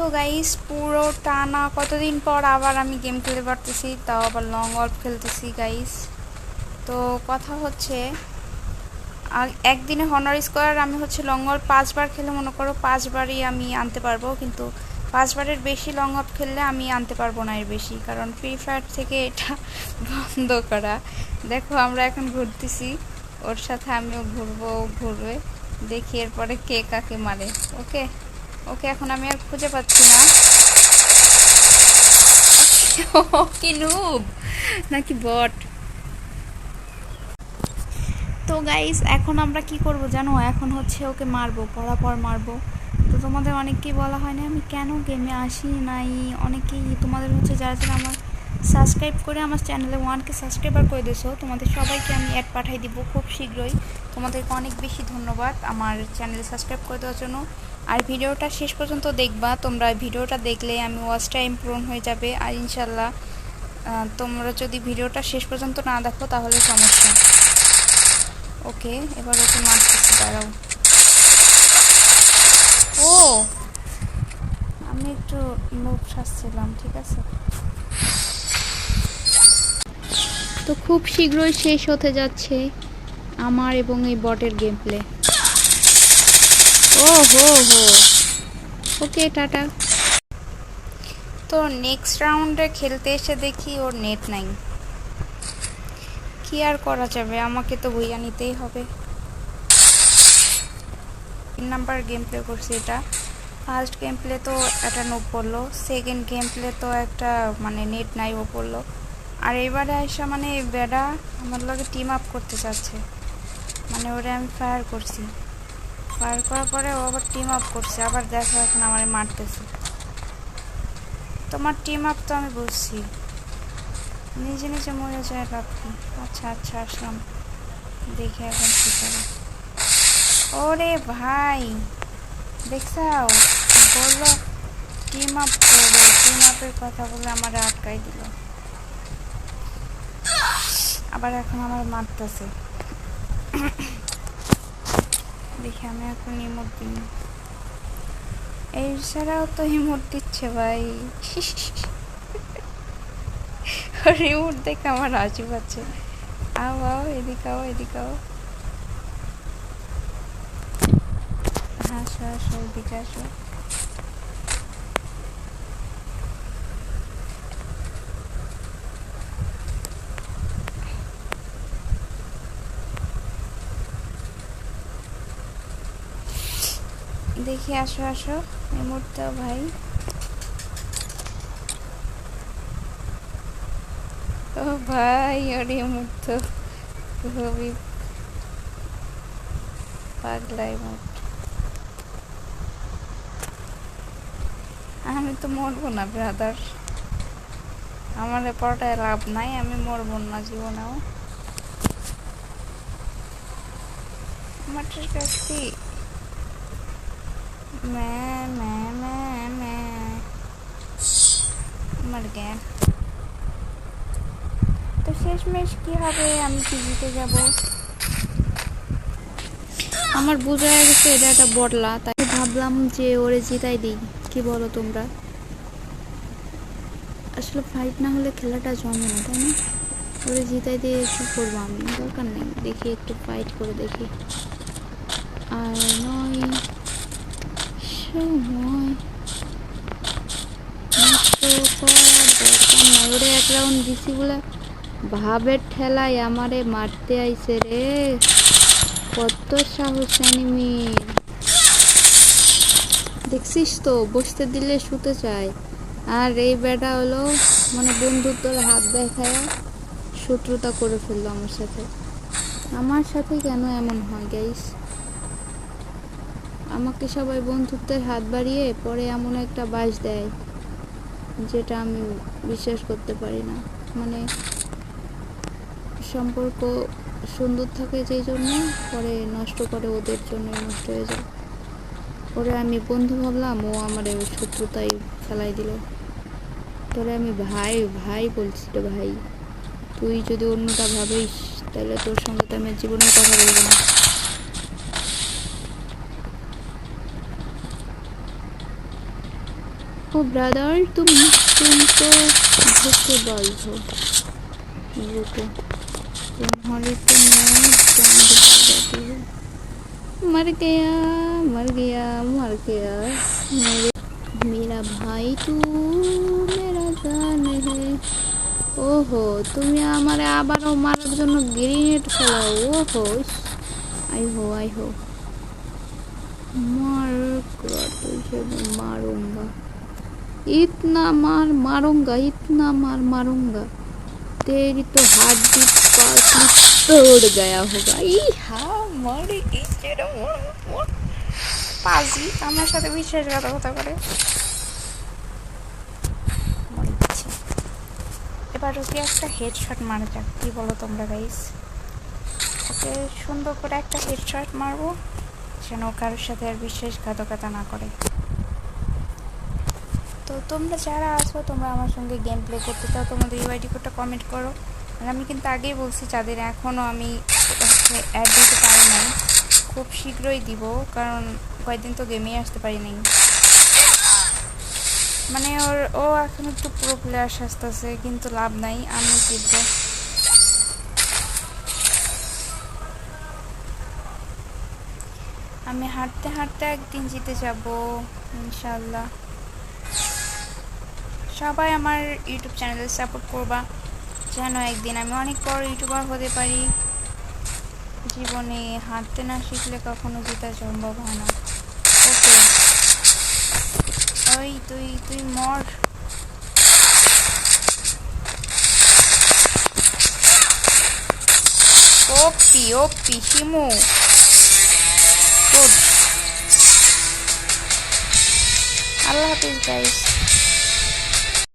তো গাইস পুরো টানা কতদিন পর আবার আমি গেম খেলতে পারতেছি, তাও আবার লং অল্প খেলতেছি গাইস তো কথা হচ্ছে একদিনে হনার স্কোয়ার আমি হচ্ছে লং অল্প পাঁচবার খেলে মনে করো পাঁচবারই আমি আনতে পারব, কিন্তু পাঁচবারের বেশি লং অফ খেললে আমি আনতে পারব না এর বেশি, কারণ ফ্রি ফায়ার থেকে এটা বন্ধ করা। দেখো আমরা এখন ঘুরতেছি, ওর সাথে আমিও ঘুরবো ঘুরবে, দেখি এরপরে কে কাকে মারে ওকে ওকে, এখন আমি আর খুঁজে পাচ্ছি না। কি নুব নাকি বট তো গাইস এখন আমরা কি করব জানো? এখন হচ্ছে ওকে মারবো, পরাপর মারবো। তো তোমাদের অনেককেই বলা হয় না আমি কেন গেমে আসি নাই? অনেকেই তোমাদের হচ্ছে যারা যারা আমার সাবস্ক্রাইব করে আমার চ্যানেলে ওয়ানকে সাবস্ক্রাইবার করে দিয়েছ, তোমাদের সবাইকে আমি অ্যাড পাঠাই দিব খুব শীঘ্রই। তোমাদেরকে অনেক বেশি ধন্যবাদ আমার চ্যানেলে সাবস্ক্রাইব করে দেওয়ার জন্য। আর ভিডিওটা শেষ পর্যন্ত দেখবা। তোমরা ভিডিওটা দেখলে আমি ওয়াচ টাইম পূরণ হয়ে যাবে। আর ইনশাল্লাহ তোমরা যদি ভিডিওটা শেষ পর্যন্ত না দেখো তাহলে সমস্যা ওকে এবার ওকে মারতেছি, দাঁড়াও। ও! আমি একটু মুখ সাজছিলাম ঠিক আছে? তো খুব শীঘ্রই শেষ হতে যাচ্ছে আমার এবং এই বটের গেম প্লে ও হো হো ওকে, টাটা। তো নেক্সট রাউন্ডে খেলতে এসে দেখি ওর নেট নাই। কি আর করা যাবে? আমাকে তো বইয়া নিতেই হবে। তিন নাম্বার গেম প্লে করছি এটা। ফার্স্ট গেম প্লে তো একটা নোট পড়ল সেকেন্ড গেম প্লে তো একটা মানে নেট নাই ও পড়ল আর এবারে আসা মানে বেডা আমার লগে টিম আপ করতে চাচ্ছে। মানে ওরে আমি ফায়ার করছি। ফায়ার করার পরে ও আবার টিম আপ করছে, আবার দেখো এখন আমার মারতেছে। তোমার টিম আপ তো আমি বুঝছি। নিজে নিজে মরে যায় লাভ কি? আচ্ছা আচ্ছা আসলাম। দেখে এখন কি করে। ওরে ভাই, দেখছাও? বলল টিম আপ করবে। টিম আপের কথা বলে আমার আটকাই দিল। আবার এখন আমার মারতেছে। দেখি, আমি এখন ইমোট দিই এছাড়াও ছাড়াও তো ইমোট দিচ্ছে ভাই। রিমোট দেখে আমার হাসি পাচ্ছে। আও আও, এদিকে আও এদিকে আও। আসো আসো এদিকে আসো। দেখি, আসো আসো। মুহূর্তে ভাই। ও ভাই ওর মুহূর্তে খুবই পাগলাই আমি তো মরবো না ব্রাদার আমার পড়াটায় লাভ নাই, আমি মরবো না জীবনেও। আমার কাছে मैं मैं मैं मैं मर गया তো শেষমেশ কি হবে আমি কি জিতে যাব আমার বোঝা গেছে এটা একটা বটলা তাই ভাবলাম যে ওরে জিতাই দিই কি বলো তোমরা আসলে ফাইট না হলে খেলাটা জমে না তাই না ওরে জিতাই দিয়ে কি করবো আমি দরকার নেই দেখি একটু ফাইট করে দেখি আর নয় সময় দরকার এক রাউন্ড দিছি বলে ভাবের ঠেলায় আমারে মারতে আইছে রে কত সাহস এনিমির দেখছিস তো বসতে দিলে শুতে চায় আর এই বেটা হলো মানে বন্ধুত্বর হাত দেখায় শত্রুতা করে ফেলল আমার সাথে আমার সাথে কেন এমন হয় গাইস আমাকে সবাই বন্ধুত্বের হাত বাড়িয়ে পরে এমন একটা বাস দেয়, যেটা আমি বিশ্বাস করতে পারি না। মানে সম্পর্ক সুন্দর থাকে যেই জন্য, পরে নষ্ট করে ওদের জন্য নষ্ট হয়ে যায়। ওরে আমি বন্ধু ভাবলাম, ও আমার শত্রুতাই ফেলাই দিল। তোরে আমি, ভাই ভাই, বলছি রে ভাই, তুই যদি অন্যটা ভাবিস, তাহলে তোর সঙ্গে তো আমি আর জীবনের কথা বলব না। ও ব্রাদার তুমি তুমি তো ধোকেবাজ हो रुको तुम्हारी तो मैं जान बचा जाती हूँ मर गया मर गया मर गया मेरे मेरा भाई तू मेरा জান है ওহো তুমি আমারে আবারও মারার জন্য গ্রেনেড ফেলাও ওহো আই হো আই হো मार कर तुझे मैं मारूंगा इतना मार मारूंगा इतना मार मारूंगा तेरी तो हड्डी पासली तोड़ गया होगा ই হা মরে গেছে রে মর মর পাজি আমার সাথে বিশ্বাসঘাতকতা করে মরে গেছে এবার ওকে একটা হেডশট মারা যাক কি বলো তোমরা গাইস ওকে সুন্দর করে একটা হেডশট মারবো যেন ও কারোর সাথে আর বিশ্বাসঘাতকতা না করে তো তোমরা যারা আছো, তোমরা আমার সঙ্গে গেম প্লে করতে চাও, তোমাদের ইউআইডি কোডটা কমেন্ট করো। আর আমি কিন্তু আগেই বলছি, যাদের এখনও আমি অ্যাড দিতে পারি নাই, খুব শীঘ্রই দিব, কারণ কয়েকদিন তো গেমেই আসতে পারি নাই। মানে ওর, ও এখন একটু পুরো প্লেয়ার আসতেছে কিন্তু লাভ নাই, আমি জিতবো। আমি হাঁটতে হাঁটতে একদিন জিতে যাব, ইনশাল্লাহ। সবাই আমার ইউটিউব চ্যানেলে সাপোর্ট করবা, যেন একদিন আমি অনেক বড় ইউটিউবার হতে পারি। জীবনে হাঁটতে না শিখলে কখনো জেতা সম্ভব হয় না। ওকে। ওই তুই তুই মর। ওপি ওপি, শিমু। আল্লাহ হাফিজ গাইস